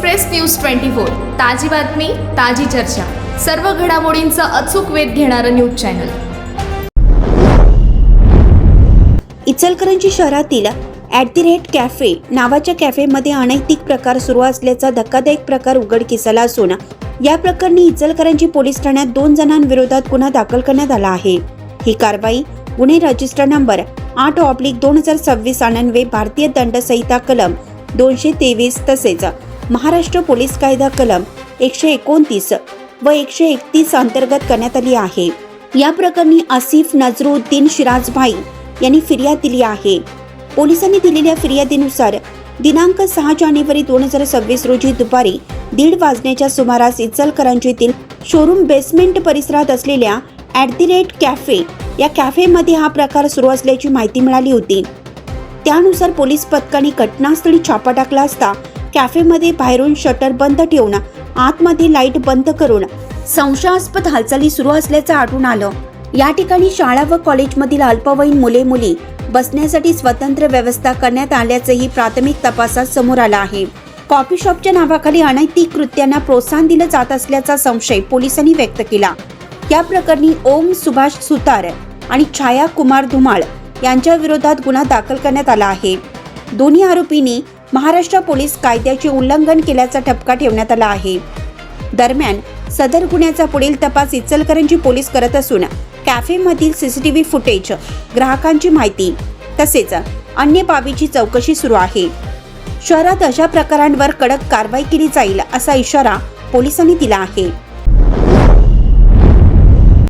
Express news twenty four ताजी बातमी ताजी चर्चा. सर्व घडामोडींचा अचूक वेध घेणारं न्यूज चॅनल. इचलकरंजी शहरातील ॲट दी रेट कॅफे नावाच्या कॅफेमध्ये अनैतिक प्रकार सुरू असल्याचा धक्कादायक प्रकार उघडकीस आला असून या प्रकरणी इचलकरंजी पोलीस ठाण्यात दोन जणांविरोधात गुन्हा दाखल करण्यात आला आहे. ही कारवाई गुन्हे रजिस्टर नंबर आठ ऑब्लिक दोन हजार सव्वीस अनन्वे भारतीय दंड संहिता कलम दोनशे तेवीस तसेच महाराष्ट्र पोलीस कायदा कलम एकशे एकोणतीस व एकशे एकतीस अंतर्गत करण्यात आली आहे. या प्रकरणी आसिफ नजरुद्दीन शिराजभाई यांनी फिर्याद दिली आहे. पोलिसांनी दिलेल्या फिर्यादीनुसार दिनांक सहा जानेवारी दोन हजार सव्वीस रोजी दुपारी दीड वाजण्याच्या सुमारास इचलकरंजीतील शोरूम बेसमेंट परिसरात असलेल्या ॲट दी रेट कॅफे या कॅफेमध्ये हा प्रकार सुरू असल्याची माहिती मिळाली होती. त्यानुसार पोलीस पथकाने घटनास्थळी छापा टाकला असता कॅफेमध्ये बाहेरून शटर बंद ठेवणं आतमध्ये लाइट बंद करून संशयास्पद हालचाली सुरू असल्याचं आढळून आलं. या ठिकाणी शाळा व कॉलेजमधील अल्पवयीन मुले मुली बसण्यासाठी स्वतंत्र व्यवस्था करण्यात आल्याचंही प्राथमिक तपासात समोर आलं आहे. कॉफी शॉपच्या नावाखाली अनैतिक कृत्यांना प्रोत्साहन दिलं जात असल्याचा संशय पोलिसांनी व्यक्त केला. या प्रकरणी ओम सुभाष सुतार आणि छाया कुमार धुमाळ यांच्या विरोधात गुन्हा दाखल करण्यात आला आहे. दोन्ही आरोपींनी महाराष्ट्र पोलीस कायद्याचे उल्लंघन केल्याचा ठपका ठेवण्यात आला आहे. दरम्यान सदर गुन्ह्याचा पुढील तपास इचलकरंजी पोलीस करत असून कॅफेमधील सीसीटीव्ही फुटेज ग्राहकांची माहिती तसेच अन्य बाबीची चौकशी सुरू आहे. शहरात अशा प्रकारांवर कडक कारवाई केली जाईल असा इशारा पोलिसांनी दिला आहे.